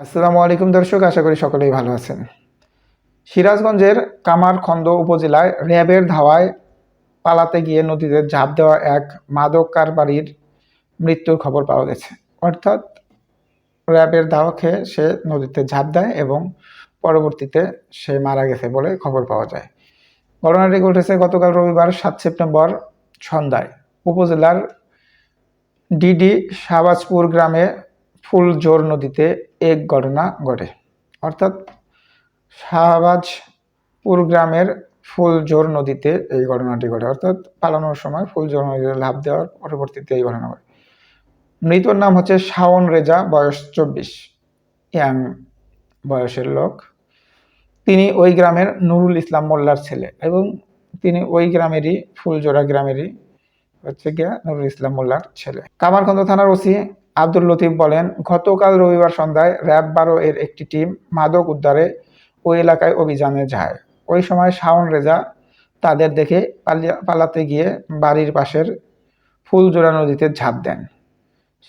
আসসালামু আলাইকুম দর্শক, আশা করি সকলেই ভালো আছেন। সিরাজগঞ্জের কামারখন্দ উপজেলায় র্যাবের ধাওয়ায় পালাতে গিয়ে নদীতে ঝাঁপ দেওয়া এক মাদক কারবারির মৃত্যুর খবর পাওয়া গেছে। অর্থাৎ র্যাবের ধাওয়া খেয়ে সে নদীতে ঝাঁপ দেয় এবং পরবর্তীতে সে মারা গেছে বলে খবর পাওয়া যায়। ঘটনাটি ঘটেছে গতকাল রবিবার, সাত সেপ্টেম্বর সন্ধ্যায়। উপজেলার ডিডি শাহবাজপুর গ্রামে ফুলজোর নদীতে এক ঘটনা ঘটে। অর্থাৎ শাহবাজপুর গ্রামের ফুলজোর নদীতে এই ঘটনাটি ঘটে। অর্থাৎ পালানোর সময় ফুলজোর নদীতে লাভ দেওয়ার পরবর্তীতে এই ঘটনা ঘটে। মৃতর নাম হচ্ছে শাওন রেজা, বয়স চব্বিশ। ইয়াং বয়সের লোক। তিনি ওই গ্রামের নুরুল ইসলাম মোল্লার ছেলে এবং তিনি ওই গ্রামেরই ফুলজোড়া গ্রামেরই হচ্ছে গিয়া নুরুল ইসলাম মোল্লার ছেলে। কামারখন্দ থানার ওসি আব্দুল লতিফ বলেন, গতকাল রবিবার সন্ধ্যায় র্যাব বারো এর একটি টিম মাদক উদ্ধারে ওই এলাকায় অভিযানে যায়। ওই সময় শাওন রেজা তাদের দেখে পালাতে গিয়ে বাড়ির পাশের ফুলজোড়া নদীতে ঝাঁপ দেন।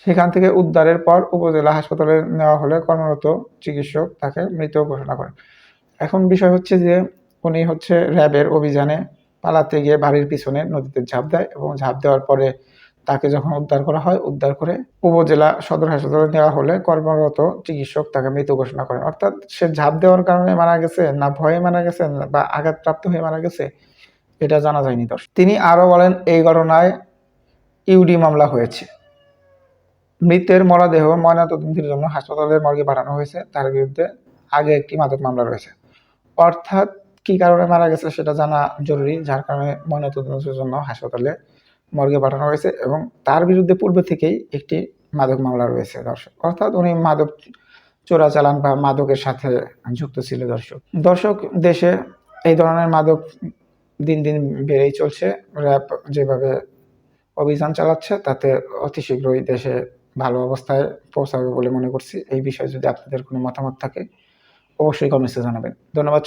সেখান থেকে উদ্ধারের পর উপজেলা হাসপাতালে নেওয়া হলে কর্মরত চিকিৎসক তাকে মৃত ঘোষণা করেন। এখন বিষয় হচ্ছে যে উনি হচ্ছে র্যাবের অভিযানে পালাতে গিয়ে বাড়ির পিছনে নদীতে ঝাঁপ দেয় এবং ঝাঁপ দেওয়ার পরে তাকে যখন উদ্ধার করা হয়, উদ্ধার করে উপজেলা সদর হাসপাতালে নেওয়া হলে কর্মরত চিকিৎসক তাকে মৃত ঘোষণা করেন। অর্থাৎ সে ঝাঁপ দেওয়ার কারণে মারা গেছে, না ভয়ে মারা গেছে, বা আঘাতপ্রাপ্ত হয়ে মারা গেছে, এটা জানা যায়নি দর্শক। তিনি আরও বলেন, এই ঘটনায় ইউডি মামলা হয়েছে। মৃতের মরদেহ ময়নাতদন্তের জন্য হাসপাতালের মর্গে পাঠানো হয়েছে। তার বিরুদ্ধে আগে একটি মাদক মামলা রয়েছে। অর্থাৎ কি কারণে মারা গেছে সেটা জানা জরুরি, যার কারণে ময়নাতদন্তের জন্য হাসপাতালে মর্গে পাঠানো হয়েছে এবং তার বিরুদ্ধে পূর্বে থেকেই একটি মাদক মামলা রয়েছে, দর্শক। অর্থাৎ উনি মাদক চোরাচালান বা মাদকের সাথে যুক্ত ছিল, দর্শক। দর্শক, দেশে এই ধরনের মাদক দিন দিন বেড়েই চলছে। র্যাব যেভাবে অভিযান চালাচ্ছে, তাতে অতি শীঘ্রই দেশে ভালো অবস্থায় পৌঁছাবে বলে মনে করছি। এই বিষয়ে যদি আপনাদের কোনো মতামত থাকে, অবশ্যই কমেন্টসে জানাবেন। ধন্যবাদ